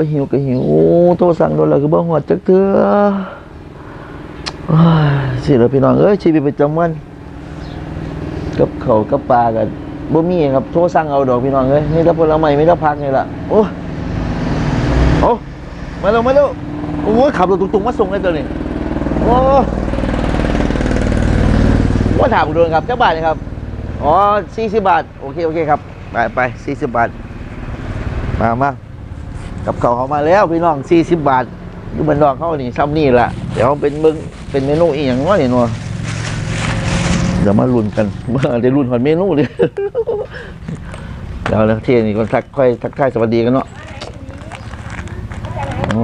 ยหิวก็หิวโทรสั่งโดนแล้วก็บ่ฮอดจักเทื่อสิล่ะพี่น้องเอ้ยชีวิตประจำวันกับเขาวกับปลากันบ่มีครับโทรสั่งเอาดอกพี่น้องเอ้ยมีแต่ผลไม้มีแต่ผักนี่ล่ะโอ้โอ้มาเร็วมาเร็วโอ้ยขับรถตุกๆมาส่งเลยตัวนี้โอ้ว่าถามโดนครับเจักบาทนี่ครับอ๋อ40บาท โอเค โอเคครับ ไปไป40บาท มามา กับเขาเขามาแล้วพี่น้อง40บาทอยู่บนดอกเขานี่ซ้ำนี่ละเดี๋ยวเป็นเบิ่งเป็นเมนูอีหยังน้อยนัวเดี๋ยวมาลุ้นกันเมื่อได้ลุ้นหอนเมนูเลยเดี๋ยวแล้วเที่ยงนี่ก็ทักค่อยทักทายสวัสดีกันเนาะอ๋อ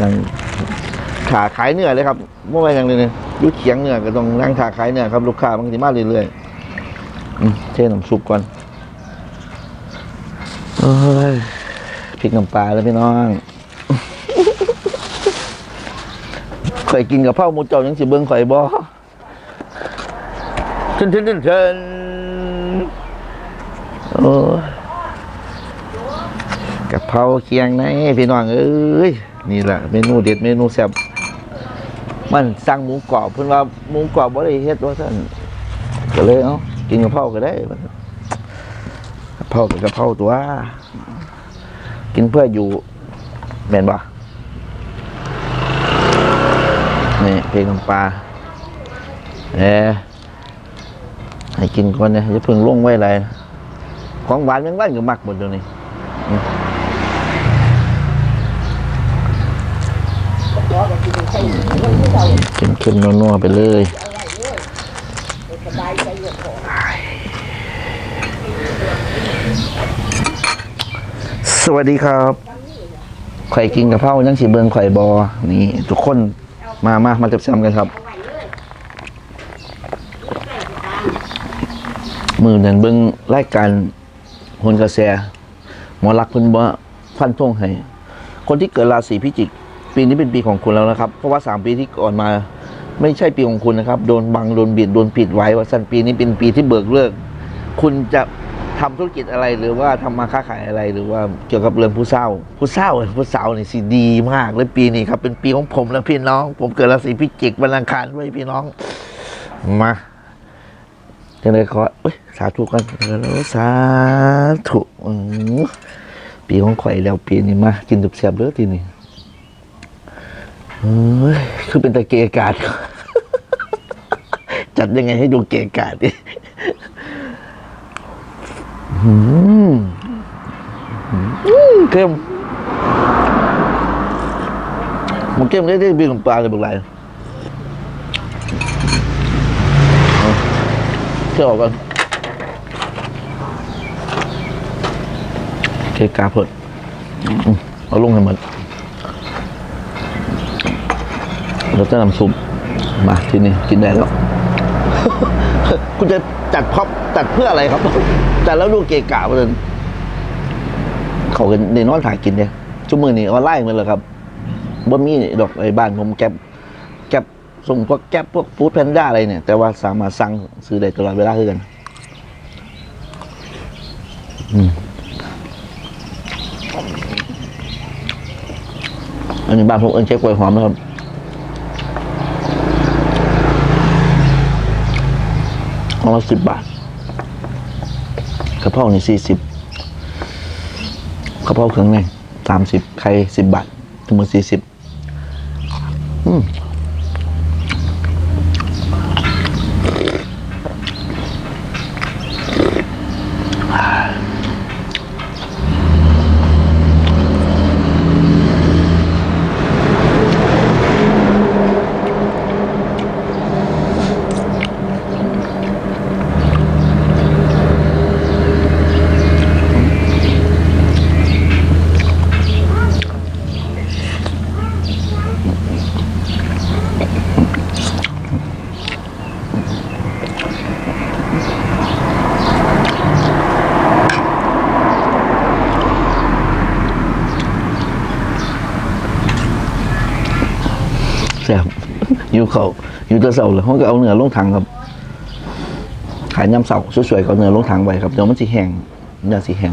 นั่งขาขายเนื้อเลยครับเมื่อวานยังเลยเนี่ยยุดเขียงเนื้อก็ต้องนั่งขาขายเนื้อครับลูกค้าบางทีมาเรื่อยๆเทน้ำซุปก่อนโอ้ย พริกน้ำปลาแล้วพี่น้องข่อยกินกับเผาหมูเจ้ายังสิเบิ้งข่อยบ่เชิญเชิญเชิญเชิญโอ้ยกะเพราเคียงในพี่น้องเอ้ยนี่แหละเมนูเด็ดเมนูแซ่บมันสั่งหมูกรอบเพิ่อนว่าหมูกรอบบ่ได้เฮ็ดว่าซั่นก็เลยเอ้ากินกะเพราก็ได้บัดนี้กะเพรากับกะเพราตัว กินเพื่ออยู่แม่นบ่นี่เพลงน้ำปลาเอ๊ให้กินก่อนเนี่ยจะเพิ่งลงไว้อะไรของหวานแมงวันก็มักหมดเดี๋ยวนี้อืมเค็มนัวๆไปเลย สวัสดีครับไข่อยกินกับเผายังสีเบิงไข่อยบอนี่ ทุกคนมามามาจับซ้ำกันครับ มือนั่นเบิงรายการโหนกระแส หมอลักษณ์เพิ่นบ่ฟันธงให้ คนที่เกิดราศีพิจิก ปีนี้เป็นปีของคุณแล้วนะครับ เพราะว่าสามปีที่ก่อนมา ไม่ใช่ปีของคุณนะครับ โดนบัง โดนเบียด โดนปิดไว้ว่าสั้นปีนี้เป็นปีที่เบิกเลิก คุณจะ ทำธุรกิจอะไรหรือว่าทำมาค้าขายอะไรหรือว่าเกี่ยวกับเรื่องผู้เศร้า ผู้เศร้าผู้สาวนี่สิดีมากเลยปีนี้ครับเป็นปีของผมและพี่น้อง ผมเกิดราศีพิจิกวันอังคารด้วยพี่น้องมาจังเลยขออ้ยสาธุกันแล้วสาธุปีของข่อยแล้วปีนี้มากินดุบเสียบเด้อทีนี้เอ้ยคือเป็นตะเกียกาดจัดยังไงให้ดูเกะกาดดิ เข้มมันเข้มได้ได้บีของปลาเลยบอกไรเอาเที่ยวกันเกกาเพิ่นอืมเอาลงให้หมดแล้วจะนำซุปมาที่นี่กินได้แล้ว คุณจะจัดพ็อป จัดเพื่ออะไรครับจัดแล้วดูเกะกะเลยเขากันในนอนถ่ายกินเนี่ยชั่วโมงนี้ออนไลน์มันเลยครับบ่มีดอกไอ้บ้านผมแก็บแก็บส่งพวกแก็บพวกฟู้ดแพนด้าอะไรเนี่ย แต่ว่าสามารถสั่งซื้อได้ตลอดเวลาคือกันอันนี้บ้านผมเอิญเช็คกล้วยหอมนะครับของละสิบบาท กระเพรานี่สี่สิบกระเพราเครื่องในสามสิบไข่สิบบาทถึงหมสี่สิบอืมแซ่บ อยู่เขาอยู่แตะเสาเลยเขาก็เอาเนื้อลงถังครับ ขายยำเสาสวยๆก็เอาเนื้อลงถังไว้ครับเดี๋ยวมันสิแห้งเนื้อสิแห้ง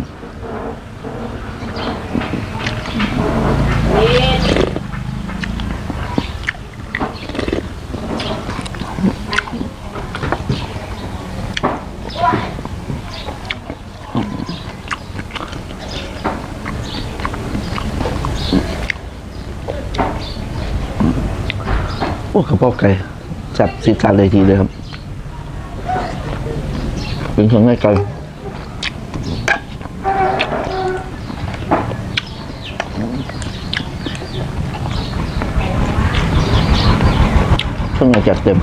โอ้กระเพาะไก่จับสิจานเลยทีเลยครับเป็นเครื่องไก่เครื่องในจัดเต็ม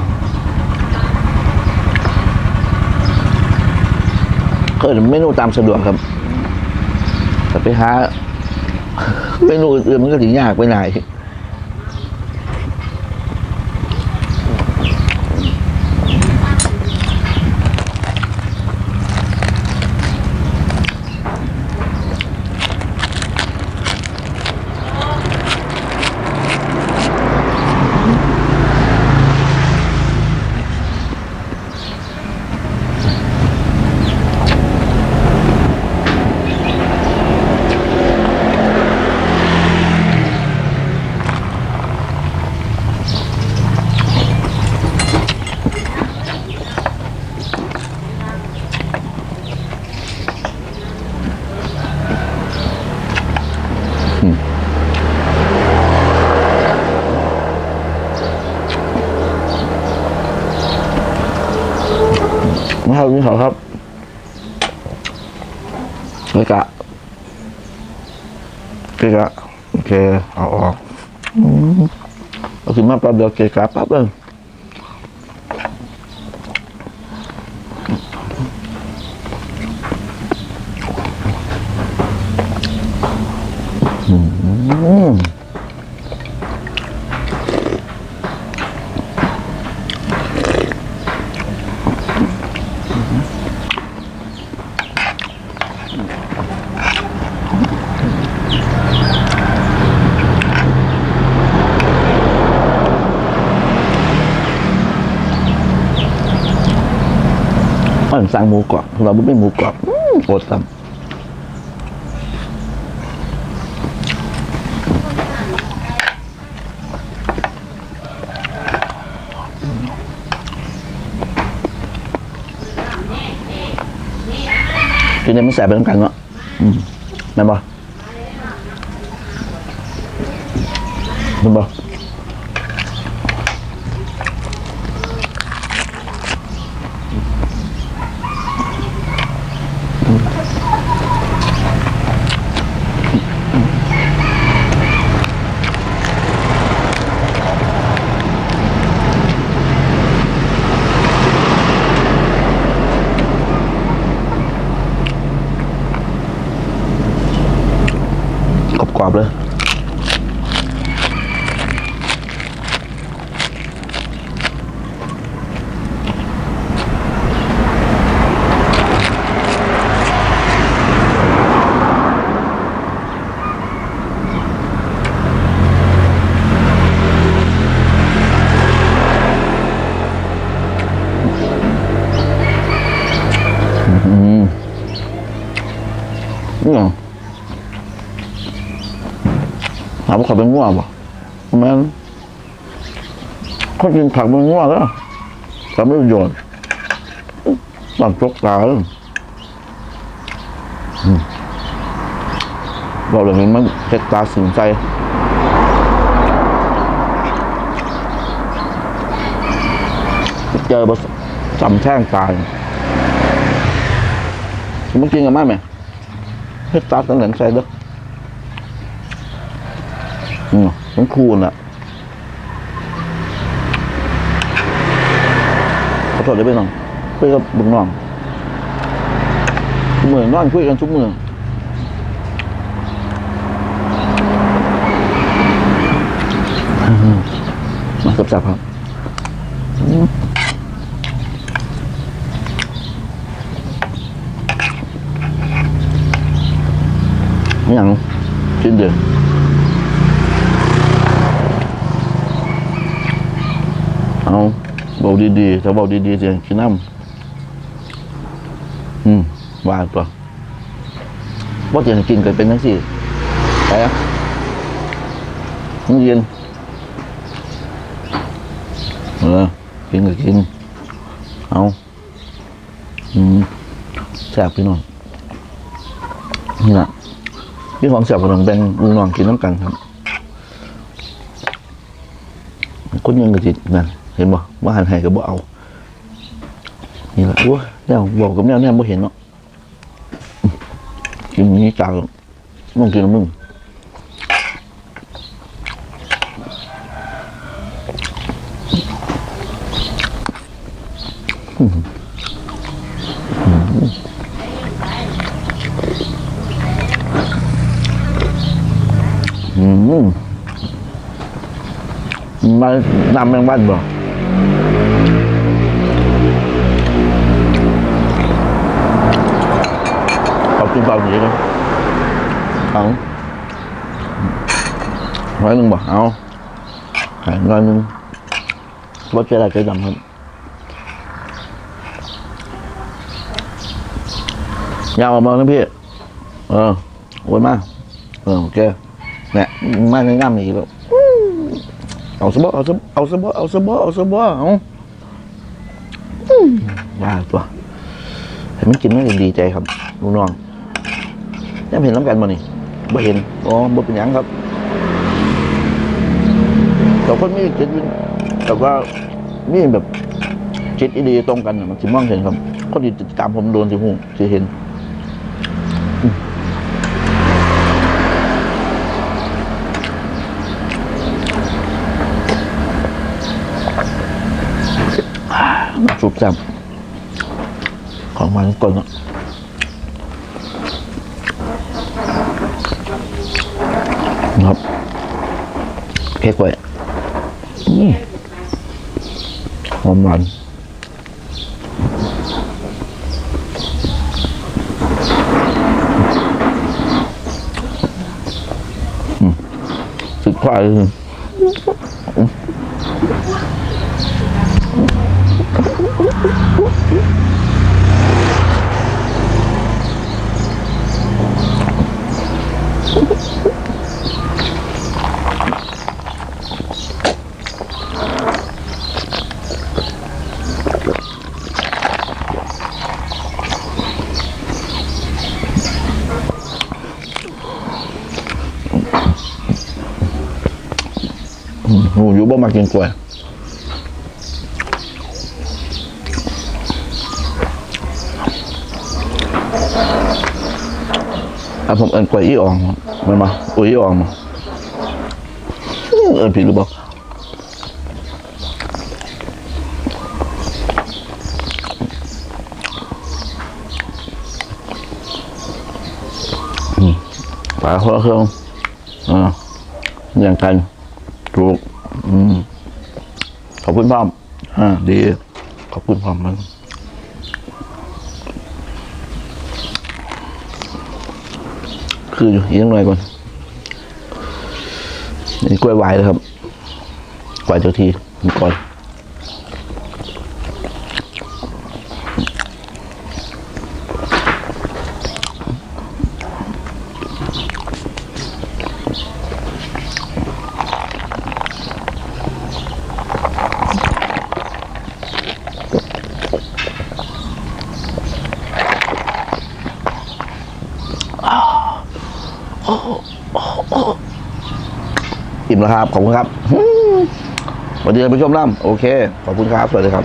ก็เมนูตามสะดวกครับ แต่ไปหาเมนูอื่นมันก็ถึงยากไปหน่อย มาครับนี่ขอครับเกะกะเกะกะโอเคเอาออกอืมเอาขึ้นมาแป๊บเดียวเกะกะแป๊บเลยอืมมัน สั่งหมูกรอบเราไม่หมูกรอบโคตรซ้ำกินได้ไม่แสบไปทั้งกันเนาะแม่นบ่แม่นบ่ กรอบๆเลย อืมนี่เหรอ ถามว่า เป็นง่วงป่ะแม่นเขากินผักเป็นง่วงแล้วแต่ไม่ประโยชน์ตัดจกตาเลยอืมเราเลยมันเพ็ดตาสินใจเจอบจำแช่งตายมึงกินกันไหมไหมเพ็ดตาสังหลนใจเด้อ อืมมันคูณอะขอโทษได้ไปน้องคุยกับบุญน้องทุกมือนอนคุยกันทุกเมืออื้อหือมาสับครับอย่างกินเดือด เอาเบาดีๆถ้าเบาดีๆเสียงขี้น้ำอืมว่าตัวว่าจะกินกันเป็นทั้งสี่ไปอะมึงเย็นเออกินก็กิน เอาอืมแซ่บพี่น้องนี่นะพี่ของแซ่บพี่น้องแบ่งลุงน้องกินน้ำกันครับคนยังกระจิตนั่น เห็นบ่ว่าหันให้ก็บ่เอา นี่แหละโอ้ยแนวบอกกับแนวแนวบ่เห็นเนาะกินนี้จางมึงกินมึงอืมอืมมานำแมงบ้านบ่ เอากินเปล่าดีกันเอาร้อยหนึ่งบ่เอาขายร้อยหนึ่งรสเจริญใจดำครับยาวออกมาแล้วพี่ เออโอ้ยมากเออโอเคเนี่ยมาในน้ำอีกแล้วเอาสบเอาสบเอาสบเอาสบเอาสบเอาว่าตัวเห็นมันกินมันดีใจครับลูกน้อง ยังเห็นน้ำกันบ่นี่บ่เห็นอ๋อบ่เป็นหยังครับแต่คนมีจิตวิญแต่ว่ามีแบบจิตดีตรงกันน่ะมันสิมองเห็นครับ คนที่ติดตามผมโดนสิหูสิเห็นสุกแซ่บของมันก่อนเนอะ ครับเค้กไว้อืมหอมหวานอืมสุดท้ายคือ บ่มากินกล้วยอะผมเอินกล้วยอีอ่องมันมาอุ้ยอีอ่องมาเอินผิดหรือเปล่าอืมปลาหัวเครื่องอ่าอย่างกันถูก อืมขอบคุณพ่อมอ่าดี ขอบคุณพ่อมมันคืออยู่ยังหน่อยก่อนนี่กล้วยหวายเลยครับกว่าเจ้าทีมีก่อน มแล้วครับ ขอบคุณครับสวัสดีท่านผู้ชมล่ำโอเค ขอบคุณครับ สวัสดีครับ